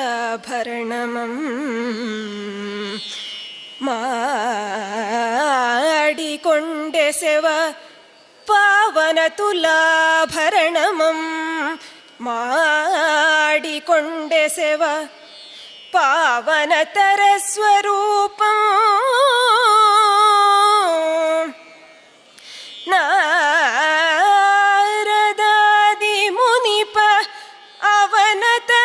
പാവനതുലാഭരണമം മാടിക്കൊണ്ടെസെവ പാവനതുലാഭരണമം പാവന പാവനതരസ്വരൂപം ಘನತೆ